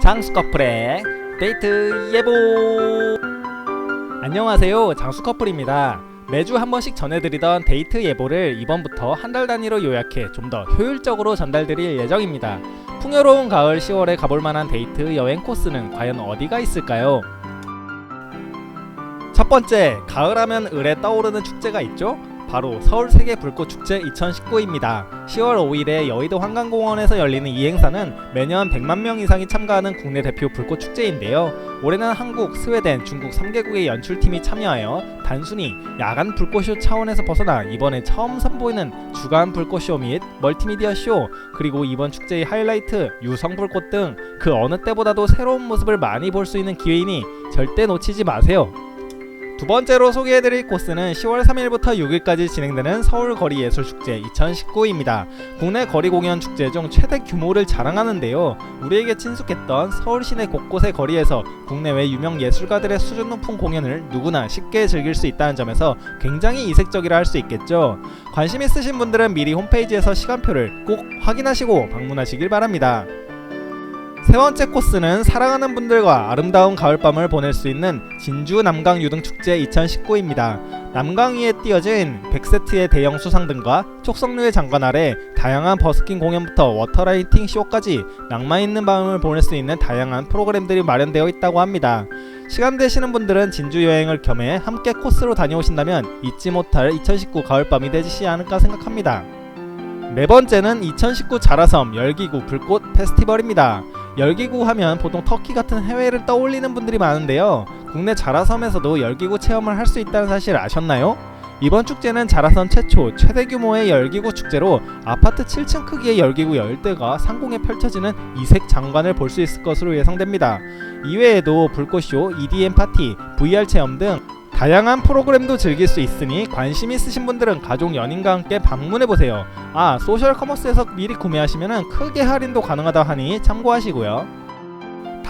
장수 커플의 데이트 예보 안녕하세요 장수 커플입니다 매주 한 번씩 전해드리던 데이트 예보를 이번부터 한 달 단위로 요약해 좀 더 효율적으로 전달드릴 예정입니다 풍요로운 가을 10월에 가볼 만한 데이트 여행 코스는 과연 어디가 있을까요? 첫 번째, 가을하면 을에 떠오르는 축제가 있죠? 바로 서울 세계 불꽃 축제 2019입니다. 10월 5일에 여의도 한강공원에서 열리는 이 행사는 매년 100만 명 이상이 참가하는 국내 대표 불꽃 축제인데요. 올해는 한국, 스웨덴, 중국 3개국의 연출팀이 참여하여 단순히 야간 불꽃쇼 차원에서 벗어나 이번에 처음 선보이는 주간 불꽃쇼 및 멀티미디어 쇼 그리고 이번 축제의 하이라이트 유성 불꽃 등 그 어느 때보다도 새로운 모습을 많이 볼 수 있는 기회이니 절대 놓치지 마세요. 두 번째로 소개해드릴 코스는 10월 3일부터 6일까지 진행되는 서울 거리 예술 축제 2019입니다. 국내 거리 공연 축제 중 최대 규모를 자랑하는데요. 우리에게 친숙했던 서울 시내 곳곳의 거리에서 국내외 유명 예술가들의 수준 높은 공연을 누구나 쉽게 즐길 수 있다는 점에서 굉장히 이색적이라 할 수 있겠죠. 관심 있으신 분들은 미리 홈페이지에서 시간표를 꼭 확인하시고 방문하시길 바랍니다. 세 번째 코스는 사랑하는 분들과 아름다운 가을밤을 보낼 수 있는 진주 남강 유등 축제 2019입니다. 남강 위에 띄어진 100세트의 대형 수상등과 촉성류의 장관 아래 다양한 버스킹 공연부터 워터라이팅 쇼까지 낭만 있는 밤을 보낼 수 있는 다양한 프로그램들이 마련되어 있다고 합니다. 시간 되시는 분들은 진주 여행을 겸해 함께 코스로 다녀오신다면 잊지 못할 2019 가을밤이 되지 않을까 생각합니다. 네 번째는 2019 자라섬 열기구 불꽃 페스티벌입니다. 열기구 하면 보통 터키 같은 해외를 떠올리는 분들이 많은데요. 국내 자라섬에서도 열기구 체험을 할 수 있다는 사실 아셨나요? 이번 축제는 자라섬 최초 최대 규모의 열기구 축제로 아파트 7층 크기의 열기구 10대가 상공에 펼쳐지는 이색 장관을 볼 수 있을 것으로 예상됩니다. 이외에도 불꽃쇼, EDM 파티, VR 체험 등 다양한 프로그램도 즐길 수 있으니 관심 있으신 분들은 가족 연인과 함께 방문해 보세요. 아 소셜 커머스에서 미리 구매하시면 크게 할인도 가능하다 하니 참고하시고요.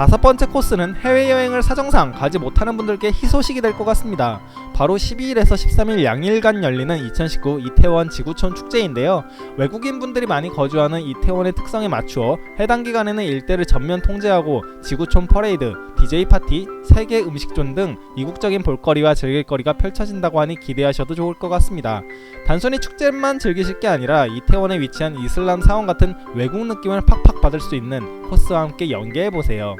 다섯 번째 코스는 해외여행을 사정상 가지 못하는 분들께 희소식이 될 것 같습니다. 바로 12일에서 13일 양일간 열리는 2019 이태원 지구촌 축제인데요. 외국인 분들이 많이 거주하는 이태원의 특성에 맞추어 해당 기간에는 일대를 전면 통제하고 지구촌 퍼레이드, DJ 파티, 세계 음식존 등 이국적인 볼거리와 즐길거리가 펼쳐진다고 하니 기대하셔도 좋을 것 같습니다. 단순히 축제만 즐기실 게 아니라 이태원에 위치한 이슬람 사원 같은 외국 느낌을 팍팍 받을 수 있는 코스와 함께 연계해 보세요.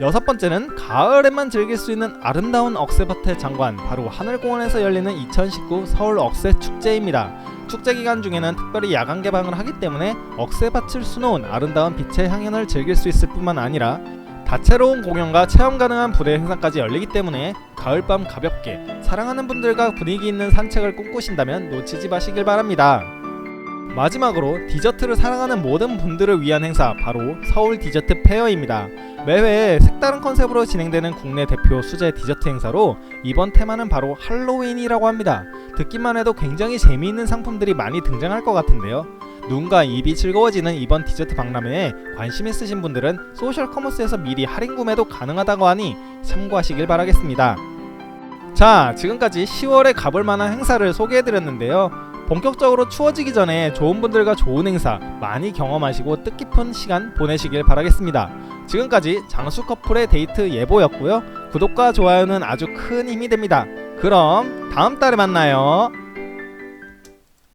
여섯 번째는 가을에만 즐길 수 있는 아름다운 억새밭의 장관 바로 하늘공원에서 열리는 2019 서울 억새 축제입니다. 축제 기간 중에는 특별히 야간 개방을 하기 때문에 억새밭을 수놓은 아름다운 빛의 향연을 즐길 수 있을 뿐만 아니라 다채로운 공연과 체험 가능한 부대 행사까지 열리기 때문에 가을밤 가볍게 사랑하는 분들과 분위기 있는 산책을 꿈꾸신다면 놓치지 마시길 바랍니다. 마지막으로 디저트를 사랑하는 모든 분들을 위한 행사 바로 서울 디저트 페어입니다. 매회 색다른 컨셉으로 진행되는 국내 대표 수제 디저트 행사로 이번 테마는 바로 할로윈이라고 합니다. 듣기만 해도 굉장히 재미있는 상품들이 많이 등장할 것 같은데요. 눈과 입이 즐거워지는 이번 디저트 박람회에 관심 있으신 분들은 소셜 커머스에서 미리 할인 구매도 가능하다고 하니 참고하시길 바라겠습니다. 자, 지금까지 10월에 가볼 만한 행사를 소개해드렸는데요. 본격적으로 추워지기 전에 좋은 분들과 좋은 행사 많이 경험하시고 뜻깊은 시간 보내시길 바라겠습니다. 지금까지 장수 커플의 데이트 예보였고요. 구독과 좋아요는 아주 큰 힘이 됩니다. 그럼 다음 달에 만나요.